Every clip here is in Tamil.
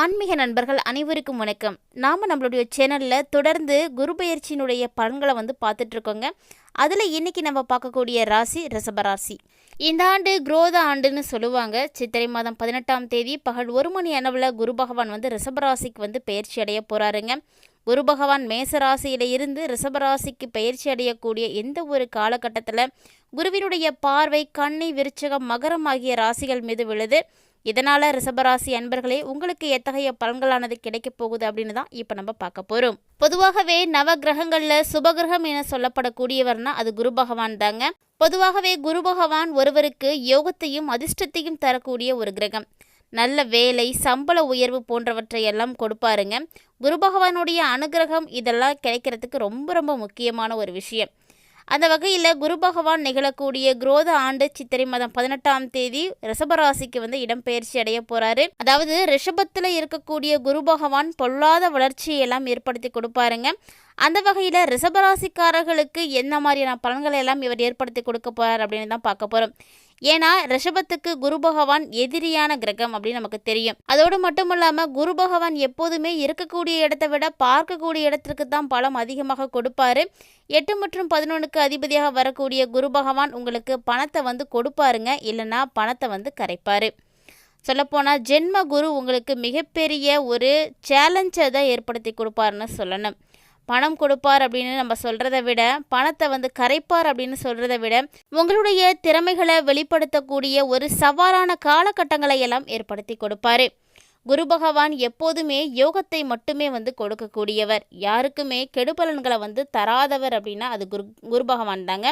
ஆன்மீக நண்பர்கள் அனைவருக்கும் வணக்கம். நாம் நம்மளுடைய சேனலில் தொடர்ந்து குரு பயிற்சியினுடைய பலன்களை வந்து பார்த்துட்ருக்கோங்க. அதில் இன்னைக்கு நம்ம பார்க்கக்கூடிய ராசி ரிஷபராசி. இந்த ஆண்டு குரோத ஆண்டுன்னு சொல்லுவாங்க. சித்திரை மாதம் பதினெட்டாம் தேதி பகல் ஒரு மணி அளவில் குரு பகவான் வந்து ரிஷபராசிக்கு வந்து பயிற்சி அடைய போகிறாருங்க குரு பகவான் மேசராசியில இருந்து ரிஷபராசிக்கு பயிற்சி அடையக்கூடிய எந்த ஒரு காலகட்டத்தில் குருவினுடைய பார்வை கண்ணை விருச்சகம் மகரம் ஆகிய ராசிகள் மீது விழுது. இதனால் ரிஷபராசி அன்பர்களே உங்களுக்கு எத்தகைய பலன்களானது கிடைக்கப் போகுது அப்படின்னு தான் இப்போ நம்ம பார்க்க போகிறோம் பொதுவாகவே நவ கிரகங்களில் சுபகிரகம் என சொல்லப்படக்கூடியவர்னா அது குரு பகவான் தாங்க. பொதுவாகவே குரு பகவான் ஒருவருக்கு யோகத்தையும் அதிர்ஷ்டத்தையும் தரக்கூடிய ஒரு கிரகம். நல்ல வேலை சம்பள உயர்வு போன்றவற்றை எல்லாம் கொடுப்பாருங்க. குரு பகவானுடைய அனுகிரகம் இதெல்லாம் கிடைக்கிறதுக்கு ரொம்ப ரொம்ப முக்கியமான ஒரு விஷயம். அந்த வகையில் குரு பகவான் நிகழக்கூடிய குரோத ஆண்டு சித்திரை மாதம் பதினெட்டாம் தேதி ரிஷபராசிக்கு வந்து இடம்பெயர்ச்சி அடைய போறாரு. அதாவது ரிஷபத்தில் இருக்கக்கூடிய குரு பகவான் பொல்லாத வளர்ச்சியை எல்லாம் ஏற்படுத்தி கொடுப்பாருங்க. அந்த வகையில் ரிஷபராசிக்காரர்களுக்கு என்ன மாதிரியான பலன்களை எல்லாம் இவர் ஏற்படுத்தி கொடுக்க போறார் அப்படின்னு தான் பார்க்க போகிறோம் ஏன்னா ரிஷபத்துக்கு குரு பகவான் எதிரியான கிரகம் அப்படின்னு நமக்கு தெரியும். அதோடு மட்டும் இல்லாமல் குரு பகவான் எப்போதுமே இருக்கக்கூடிய இடத்தை விட பார்க்கக்கூடிய இடத்திற்கு தான் பலம் அதிகமாக கொடுப்பாரு. எட்டு மற்றும் பதினொன்றுக்கு அதிபதியாக வரக்கூடிய குரு பகவான் உங்களுக்கு பணத்தை வந்து கொடுப்பாருங்க. இல்லைன்னா பணத்தை வந்து கரைப்பாரு. சொல்லப்போனால் ஜென்ம குரு உங்களுக்கு மிகப்பெரிய ஒரு சேலஞ்சை தான் ஏற்படுத்தி கொடுப்பாருன்னு சொல்லணும். பணம் கொடுப்பார் அப்படின்னு நம்ம சொல்கிறத விட பணத்தை வந்து கரைப்பார் அப்படின்னு சொல்கிறத விட உங்களுடைய திறமைகளை வெளிப்படுத்தக்கூடிய ஒரு சவாலான காலகட்டங்களை எல்லாம் ஏற்படுத்தி கொடுப்பாரு. குரு பகவான் எப்போதுமே யோகத்தை மட்டுமே வந்து கொடுக்கக்கூடியவர். யாருக்குமே கெடுபலன்களை வந்து தராதவர் அப்படின்னா அது குரு குரு பகவான் தாங்க.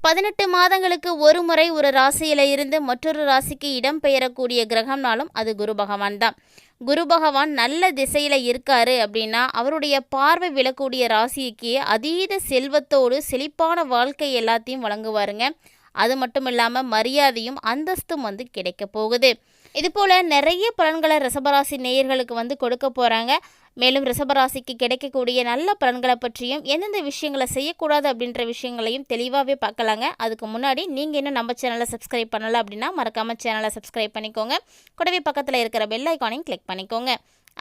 பதினெட்டு மாதங்களுக்கு ஒரு முறை ஒரு ராசியில இருந்து மற்றொரு ராசிக்கு இடம் பெயரக்கூடிய கிரகம்னாலும் அது குரு பகவான் தான். குரு பகவான் நல்ல திசையில் இருக்காரு அப்படின்னா அவருடைய பார்வை விழக்கூடிய ராசிக்கு அதீத செல்வத்தோடு செழிப்பான வாழ்க்கை எல்லாத்தையும் வழங்குவாருங்க. அது மட்டும் இல்லாமல் மரியாதையும் அந்தஸ்தும் வந்து கிடைக்க போகுது. இது போல் நிறைய பலன்களை ரிசபராசி நேயர்களுக்கு வந்து கொடுக்க போகிறாங்க மேலும் ரிசபராசிக்கு கிடைக்கக்கூடிய நல்ல பலன்களை பற்றியும் எந்தெந்த விஷயங்களை செய்யக்கூடாது அப்படின்ற விஷயங்களையும் தெளிவாகவே பார்க்கலாங்க. அதுக்கு முன்னாடி நீங்கள் இன்னும் நம்ம சேனலை சப்ஸ்கிரைப் பண்ணலை அப்படின்னா மறக்காமல் சேனலை சப்ஸ்கிரைப் பண்ணிக்கோங்க. கூடவே பக்கத்தில் இருக்கிற பெல் ஐக்கானையும் கிளிக் பண்ணிக்கோங்க.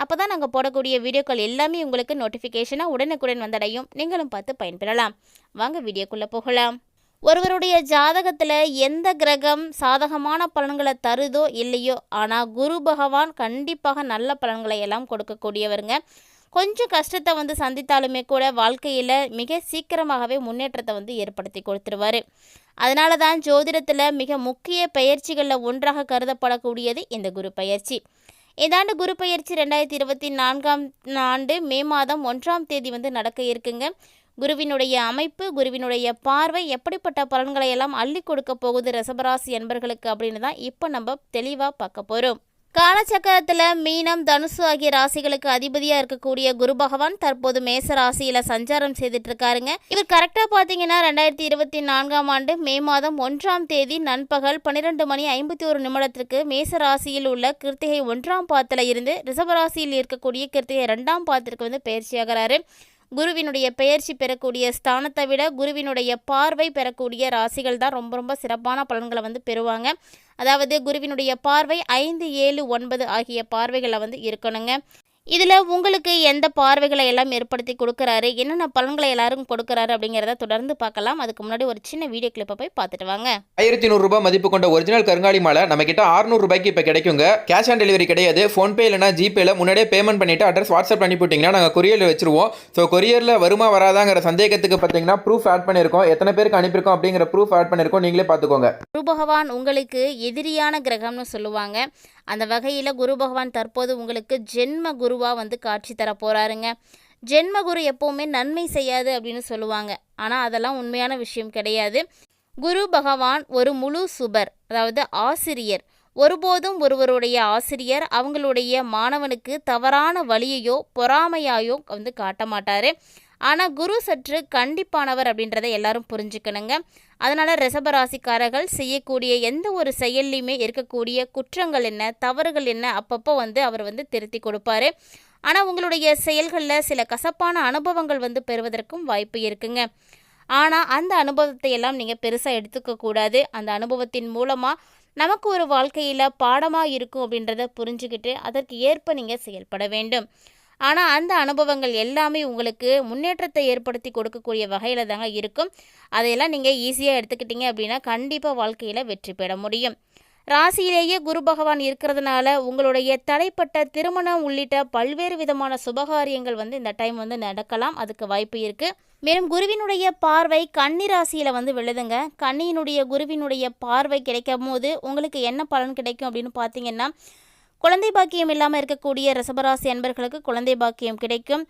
அப்போ தான் நாங்கள் போடக்கூடிய வீடியோக்கள் எல்லாமே உங்களுக்கு நோட்டிஃபிகேஷனாக உடனுக்குடன் வந்தடையும். நீங்களும் பார்த்து பயன்பெறலாம். வாங்க வீடியோக்குள்ளே போகலாம். ஒருவருடைய ஜாதகத்தில் எந்த கிரகம் சாதகமான பலன்களை தருதோ இல்லையோ ஆனால் குரு பகவான் கண்டிப்பாக நல்ல பலன்களை எல்லாம் கொடுக்கக்கூடியவருங்க. கொஞ்சம் கஷ்டத்தை வந்து சந்தித்தாலுமே கூட வாழ்க்கையில் மிக சீக்கிரமாகவே முன்னேற்றத்தை வந்து ஏற்படுத்தி கொடுத்துருவாரு. அதனால தான் ஜோதிடத்தில் மிக முக்கிய பயிற்சிகளில் ஒன்றாக கருதப்படக்கூடியது இந்த குரு பயிற்சி. இந்த ஆண்டு குரு பயிற்சி ரெண்டாயிரத்தி இருபத்தி நான்காம் ஆண்டு மே மாதம் ஒன்றாம் தேதி வந்து நடக்க இருக்குங்க. குருவினுடைய அமைப்பு குருவினுடைய பார்வை எப்படிப்பட்ட பலன்களை எல்லாம் அள்ளி கொடுக்க போகுது ரசபராசி என்பர்களுக்கு அப்படின்னு தான் இப்போ நம்ம தெளிவாக பார்க்க போகிறோம் காலச்சக்கரத்தில் மீனம் தனுசு ஆகிய ராசிகளுக்கு அதிபதியாக இருக்கக்கூடிய குரு பகவான் தற்போது மேச ராசியில் சஞ்சாரம் செய்துட்டு இருக்காருங்க இவர் கரெக்டாக பார்த்தீங்கன்னா ரெண்டாயிரத்தி இருபத்தி நான்காம் ஆண்டு மே மாதம் ஒன்றாம் தேதி நண்பகல் பன்னிரெண்டு மணி ஐம்பத்தி ஒரு நிமிடத்திற்கு மேச ராசியில் உள்ள கிருத்திகை ஒன்றாம் பாத்தில் இருந்து ரிஷபராசியில் இருக்கக்கூடிய கிருத்திகை ரெண்டாம் பாத்திற்கு வந்து பயிற்சியாகிறாரு. குருவினுடைய பெயர்ச்சி பெறக்கூடிய ஸ்தானத்தை விட குருவினுடைய பார்வை பெறக்கூடிய ராசிகள் தான் ரொம்ப ரொம்ப சிறப்பான பலன்களை வந்து பெறுவாங்க. அதாவது குருவினுடைய பார்வை ஐந்து ஏழு ஒன்பது ஆகிய பார்வைகளை வந்து இருக்கணுங்க. இதில் உங்களுக்கு எந்த பார்வைகளை எல்லாம் ஏற்படுத்தி கொடுக்குறாரு? என்னென்ன பலன்களை எல்லாரும் கொடுக்குறாரு அப்படிங்கிறத தொடர்ந்து பார்க்கலாம். அதுக்கு முன்னாடி ஒரு சின்ன வீடியோ கிளிப்பை போய் பார்த்துட்டு வாங்க. ஆயிரத்தி நூறுரூபா மதிப்பு கொண்ட ஒரிஜினல் கருங்காலி மாலை நம்ம கிட்ட 600 ரூபாய்க்கு இப்போ கிடைக்குங்க. கேஷ் ஆன் டெலிவரி கிடையாது. ஃபோன்பே இல்லைனா ஜிபேல முன்னாடியே பேமெண்ட் பண்ணிட்டு அட்ரஸ் வாட்ஸ்அப் அனுப்பிவிட்டிங்கன்னா நாங்கள் கொரியரில் வச்சிருவோம். ஸோ கொரியரில் வருமா வராதாங்கிற சந்தேகத்துக்கு பார்த்தீங்கன்னா ப்ரூஃப் ஆட் பண்ணியிருக்கோம். எத்தனை பேருக்கு அனுப்பியிருக்கோம் அப்படிங்கிற ப்ரூஃப் ஆட் பண்ணியிருக்கோம். நீங்களே பார்த்துக்கோங்க. குரு பகவான் உங்களுக்கு எதிரியான கிரகம்னு சொல்லுவாங்க. அந்த வகையில் குரு பகவான் தற்போது உங்களுக்கு ஜென்ம குருவாக வந்து காட்சி தர போகிறாருங்க ஜென்ம குரு எப்போவுமே நன்மை செய்யாது அப்படின்னு சொல்லுவாங்க. ஆனால் அதெல்லாம் உண்மையான விஷயம் கிடையாது. குரு பகவான் ஒரு முழு சுபர் அதாவது ஆசிரியர். ஒருபோதும் ஒருவருடைய ஆசிரியர் அவங்களுடைய மாணவனுக்கு தவறான வழியையோ பொறாமையாயோ வந்து காட்ட மாட்டார். ஆனால் குரு சற்று கண்டிப்பானவர் அப்படின்றத எல்லாரும் புரிஞ்சுக்கணுங்க. அதனால் ரிஷபராசிக்காரர்கள் செய்யக்கூடிய எந்த ஒரு செயல்லையுமே இருக்கக்கூடிய குற்றங்கள் என்ன தவறுகள் என்ன அப்பப்போ வந்து அவர் வந்து திருத்தி கொடுப்பாரு. ஆனால் உங்களுடைய செயல்களில் சில கசப்பான அனுபவங்கள் வந்து பெறுவதற்கும் வாய்ப்பு இருக்குங்க. ஆனால் அந்த அனுபவத்தை எல்லாம் நீங்கள் பெருசாக எடுத்துக்கக்கூடாது அந்த அனுபவத்தின் மூலமாக நமக்கு ஒரு வாழ்க்கையில் பாடமாக இருக்கும் அப்படின்றத புரிஞ்சுக்கிட்டு அதற்கு ஏற்ப நீங்கள் செயல்பட வேண்டும். ஆனால் அந்த அனுபவங்கள் எல்லாமே உங்களுக்கு முன்னேற்றத்தை ஏற்படுத்தி கொடுக்கக்கூடிய வகையில் தாங்க இருக்கும். அதையெல்லாம் நீங்கள் ஈஸியாக எடுத்துக்கிட்டீங்க அப்படின்னா கண்டிப்பாக வாழ்க்கையில் வெற்றி பெற முடியும். ராசியிலேயே குரு பகவான் இருக்கிறதுனால உங்களுடைய தடைப்பட்ட திருமணம் உள்ளிட்ட பல்வேறு விதமான சுபகாரியங்கள் வந்து இந்த டைம் வந்து நடக்கலாம். அதுக்கு வாய்ப்பு இருக்குது மேலும் குருவினுடைய பார்வை கன்னி ராசியில் வந்து விழுதுங்க. கன்னியினுடைய குருவினுடைய பார்வை கிடைக்கும் போது உங்களுக்கு என்ன பலன் கிடைக்கும் அப்படின்னு பார்த்தீங்கன்னா குழந்தை பாக்கியம் இல்லாமல் இருக்கக்கூடிய ரசபராசி அன்பர்களுக்கு குழந்தை பாக்கியம் கிடைக்கும்.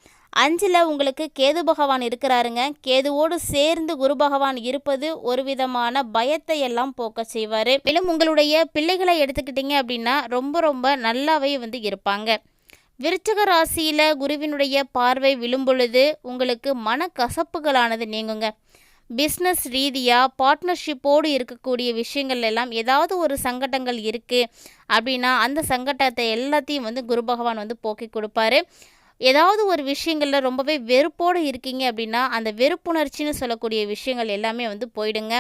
அஞ்சில் உங்களுக்கு கேது பகவான் இருக்கிறாருங்க. கேதுவோடு சேர்ந்து குரு பகவான் இருப்பது ஒரு விதமான பயத்தை எல்லாம் போக்க செய்வார். மேலும் உங்களுடைய பிள்ளைகளை எடுத்துக்கிட்டீங்க அப்படின்னா ரொம்ப ரொம்ப நல்லாவே வந்து இருப்பாங்க. விருச்சக ராசியில் குருவினுடைய பார்வை விழும்பொழுது உங்களுக்கு உங்களுக்கு மனக்கசப்புகளானது நீங்குங்க. பிஸ்னஸ் ரீதியாக பார்ட்னர்ஷிப்போடு இருக்கக்கூடிய விஷயங்கள் எல்லாம் ஏதாவது ஒரு சங்கடங்கள் இருக்குது அப்படின்னா அந்த சங்கடத்தை எல்லாத்தையும் வந்து குரு பகவான் வந்து போக்கி கொடுப்பாரு. ஏதாவது ஒரு விஷயங்களில் ரொம்பவே வெறுப்போடு இருக்கீங்க அப்படின்னா அந்த வெறுப்புணர்ச்சின்னு சொல்லக்கூடிய விஷயங்கள் எல்லாமே வந்து போயிடுங்க.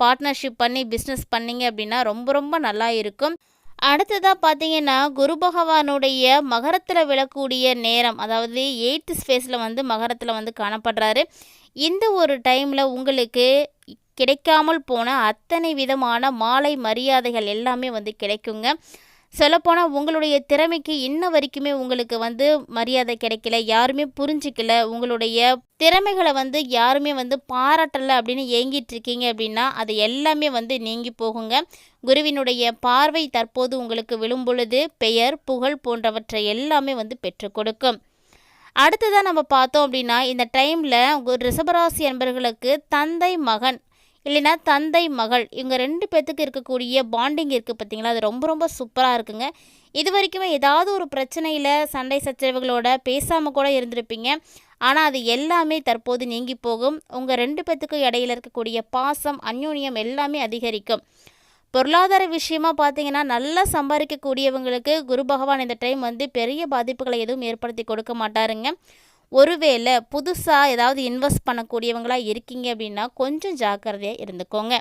பார்ட்னர்ஷிப் பண்ணி பிஸ்னஸ் பண்ணீங்க அப்படின்னா ரொம்ப ரொம்ப நல்லா இருக்கும். அடுத்ததாக பார்த்தீங்கன்னா குரு பகவானுடைய மகரத்தில் விழக்கூடிய நேரம் அதாவது எயித்து ஸ்பேஸில் வந்து மகரத்தில் வந்து காணப்படுறாரு. இந்த ஒரு டைமில் உங்களுக்கு கிடைக்காமல் போன அத்தனை விதமான மாலை மரியாதைகள் எல்லாமே வந்து கிடைக்குங்க. சொல்லப்போனால் உங்களுடைய திறமைக்கு இன்ன வரைக்குமே உங்களுக்கு வந்து மரியாதை கிடைக்கல யாருமே புரிஞ்சிக்கல. உங்களுடைய திறமைகளை வந்து யாருமே வந்து பாராட்டலை அப்படின்னு ஏங்கிட்டு இருக்கீங்க அப்படின்னா அது எல்லாமே வந்து நீங்கி போகுங்க. குருவினுடைய பார்வை தற்போது உங்களுக்கு விழும்பொழுது பெயர் புகழ் போன்றவற்றை எல்லாமே வந்து பெற்றுக் கொடுக்கும். அடுத்ததாக நம்ம பார்த்தோம் அப்படின்னா இந்த டைமில் ரிஷபராசி என்பர்களுக்கு தந்தை மகன் இல்லைன்னா தந்தை மகள் இவங்க ரெண்டு பேர்த்துக்கு இருக்கக்கூடிய பாண்டிங் இருக்குது பார்த்தீங்களா? அது ரொம்ப ரொம்ப சூப்பராக இருக்குங்க. இது வரைக்குமே ஏதாவது ஒரு பிரச்சனையில் சண்டை சச்சரவுகளோட பேசாமல் கூட இருந்திருப்பீங்க. ஆனால் அது எல்லாமே தற்போது நீங்கி போகும். உங்கள் ரெண்டு பேர்த்துக்கும் இடையில இருக்கக்கூடிய பாசம் அந்யோன்யம் எல்லாமே அதிகரிக்கும். பொருளாதார விஷயமா பார்த்தீங்கன்னா நல்லா சம்பாதிக்கக்கூடியவங்களுக்கு குரு பகவான் இந்த டைம் வந்து பெரிய பாதிப்புகளை எதுவும் ஏற்படுத்தி கொடுக்க மாட்டாருங்க. ஒருவேளை புதுசாக ஏதாவது இன்வெஸ்ட் பண்ணக்கூடியவங்களாக இருக்கீங்க அப்படின்னா கொஞ்சம் ஜாக்கிரதையாக இருந்துக்கோங்க.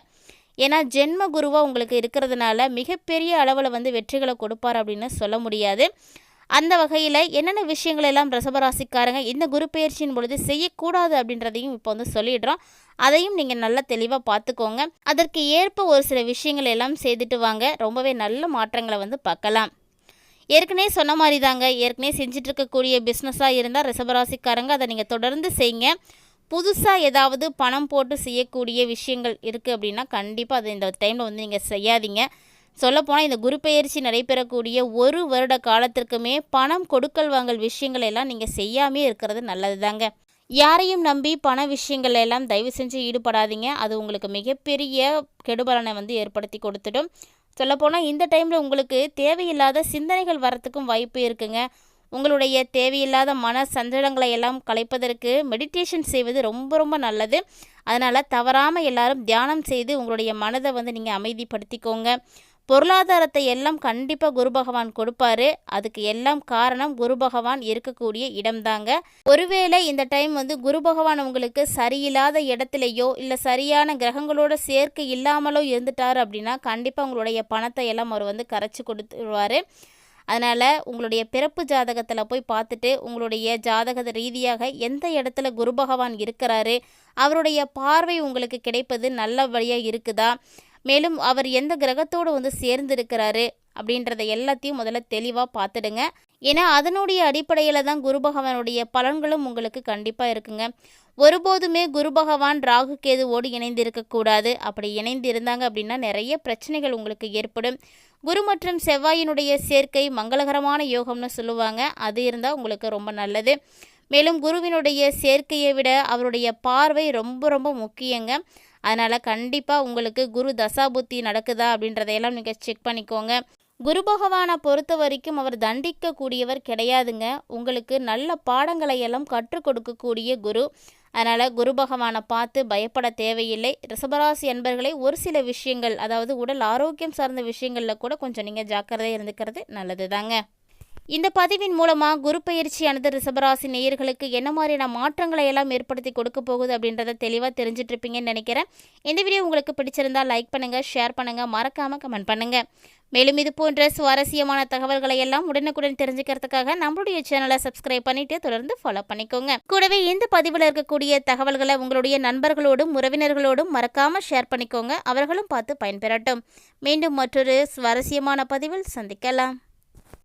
ஏன்னா ஜென்ம குருவாக உங்களுக்கு இருக்கிறதுனால மிகப்பெரிய அளவில் வந்து வெற்றிகளை கொடுப்பார் அப்படின்னு சொல்ல முடியாது. அந்த வகையில் என்னென்ன விஷயங்கள் எல்லாம் ரிஷபராசிக்காரங்க இந்த குரு பயிற்சியின் பொழுது செய்யக்கூடாது அப்படின்றதையும் இப்போ வந்து சொல்லிடுறோம். அதையும் நீங்கள் நல்லா தெளிவாக பார்த்துக்கோங்க அதற்கு ஏற்ப ஒரு சில விஷயங்கள் எல்லாம் செய்துட்டு வாங்க. ரொம்பவே நல்ல மாற்றங்களை வந்து பார்க்கலாம். ஏற்கனவே சொன்ன மாதிரி தாங்க ஏற்கனவே செஞ்சுட்டு இருக்கக்கூடிய பிஸ்னஸாக இருந்தால் ரிஷபராசிக்காரங்க அதை நீங்கள் தொடர்ந்து செய்யுங்க புதுசாக ஏதாவது பணம் போட்டு செய்யக்கூடிய விஷயங்கள் இருக்குது அப்படின்னா கண்டிப்பாக அதை இந்த டைமில் வந்து நீங்கள் செய்யாதீங்க. சொல்லப்போனால் இந்த குரு பெயர்ச்சி நடைபெறக்கூடிய ஒரு வருட காலத்திற்குமே பணம் கொடுக்கல் வாங்கல் விஷயங்கள் எல்லாம் நீங்கள் செய்யாமே இருக்கிறது நல்லது தாங்க யாரையும் நம்பி பண விஷயங்கள் எல்லாம் தயவு செஞ்சு ஈடுபடாதீங்க. அது உங்களுக்கு மிகப்பெரிய கெடுபலனை வந்து ஏற்படுத்தி கொடுத்துடும். சொல்லப்போனால் இந்த டைமில் உங்களுக்கு தேவையில்லாத சிந்தனைகள் வரத்துக்கும் வாய்ப்பு இருக்குங்க. உங்களுடைய தேவையில்லாத மன சஞ்சலங்களை எல்லாம் கலைப்பதற்கு மெடிடேஷன் செய்வது ரொம்ப ரொம்ப நல்லது. அதனால் தவறாமல் எல்லாரும் தியானம் செய்து உங்களுடைய மனதை வந்து நீங்கள் அமைதிப்படுத்திக்கோங்க. பொருளாதாரத்தை எல்லாம் கண்டிப்பாக குரு பகவான் கொடுப்பாரு. அதுக்கு எல்லாம் காரணம் குரு பகவான் இருக்கக்கூடிய இடம்தாங்க. ஒருவேளை இந்த டைம் வந்து குரு பகவான் உங்களுக்கு சரியில்லாத இடத்துலையோ இல்லை சரியான கிரகங்களோட சேர்க்கை இல்லாமலோ இருந்துட்டார் அப்படின்னா கண்டிப்பாக உங்களுடைய பணத்தை எல்லாம் அவர் வந்து கரைச்சி கொடுத்துருவார். அதனால் உங்களுடைய பிறப்பு ஜாதகத்தில் போய் பார்த்துட்டு உங்களுடைய ஜாதக ரீதியாக எந்த இடத்துல குரு பகவான் இருக்கிறாரு அவருடைய பார்வை உங்களுக்கு கிடைப்பது நல்ல வழியாக இருக்குதா? மேலும் அவர் எந்த கிரகத்தோடு வந்து சேர்ந்திருக்கிறாரு அப்படின்றத எல்லாத்தையும் முதல்ல தெளிவாக பார்த்துடுங்க. ஏன்னா அதனுடைய அடிப்படையில் தான் குரு பகவானுடைய பலன்களும் உங்களுக்கு கண்டிப்பாக இருக்குங்க. ஒருபோதுமே குரு பகவான் ராகு கேதுவோடு இணைந்து இருக்கக்கூடாது அப்படி இணைந்து இருந்தாங்க அப்படின்னா நிறைய பிரச்சனைகள் உங்களுக்கு ஏற்படும். குரு மற்றும் செவ்வாயினுடைய சேர்க்கை மங்களகரமான யோகம்னு சொல்லுவாங்க. அது இருந்தால் உங்களுக்கு ரொம்ப நல்லது. மேலும் குருவினுடைய சேர்க்கையை விட அவருடைய பார்வை ரொம்ப ரொம்ப முக்கியங்க. அதனால் கண்டிப்பாக உங்களுக்கு குரு தசாபுத்தி நடக்குதா அப்படின்றதையெல்லாம் நீங்கள் செக் பண்ணிக்கோங்க. குரு பகவானை பொறுத்த வரைக்கும் அவர் தண்டிக்கக்கூடியவர் கிடையாதுங்க. உங்களுக்கு நல்ல பாடங்களை எல்லாம் கற்றுக் கொடுக்கக்கூடிய குரு. அதனால் குரு பகவானை பார்த்து பயப்பட தேவையில்லை. ரிஷபராசி என்பர்களை ஒரு சில விஷயங்கள் அதாவது உடல் ஆரோக்கியம் சார்ந்த விஷயங்களில் கூட கொஞ்சம் நீங்கள் ஜாக்கிரதையாக இருந்துக்கிறது நல்லது தாங்க இந்த பதிவின் மூலமாக குரு பயிற்சியானது ரிஷபராசி நேயர்களுக்கு என்ன மாதிரியான மாற்றங்களை எல்லாம் ஏற்படுத்தி கொடுக்க போகுது அப்படின்றத தெளிவாக தெரிஞ்சிட்டு இருப்பீங்கன்னு நினைக்கிறேன். இந்த வீடியோ உங்களுக்கு பிடிச்சிருந்தா லைக் பண்ணுங்கள் ஷேர் பண்ணுங்கள் மறக்காமல் கமெண்ட் பண்ணுங்கள் மேலும் இது போன்ற சுவாரஸ்யமான தகவல்களை எல்லாம் உடனுக்குடன் தெரிஞ்சுக்கிறதுக்காக நம்மளுடைய சேனலை சப்ஸ்கிரைப் பண்ணிட்டு தொடர்ந்து ஃபாலோ பண்ணிக்கோங்க. கூடவே இந்த பதிவில் இருக்கக்கூடிய தகவல்களை உங்களுடைய நண்பர்களோடும் உறவினர்களோடும் மறக்காமல் ஷேர் பண்ணிக்கோங்க. அவர்களும் பார்த்து பயன்பெறட்டும். மீண்டும் மற்றொரு சுவாரஸ்யமான பதிவில் சந்திக்கலாம்.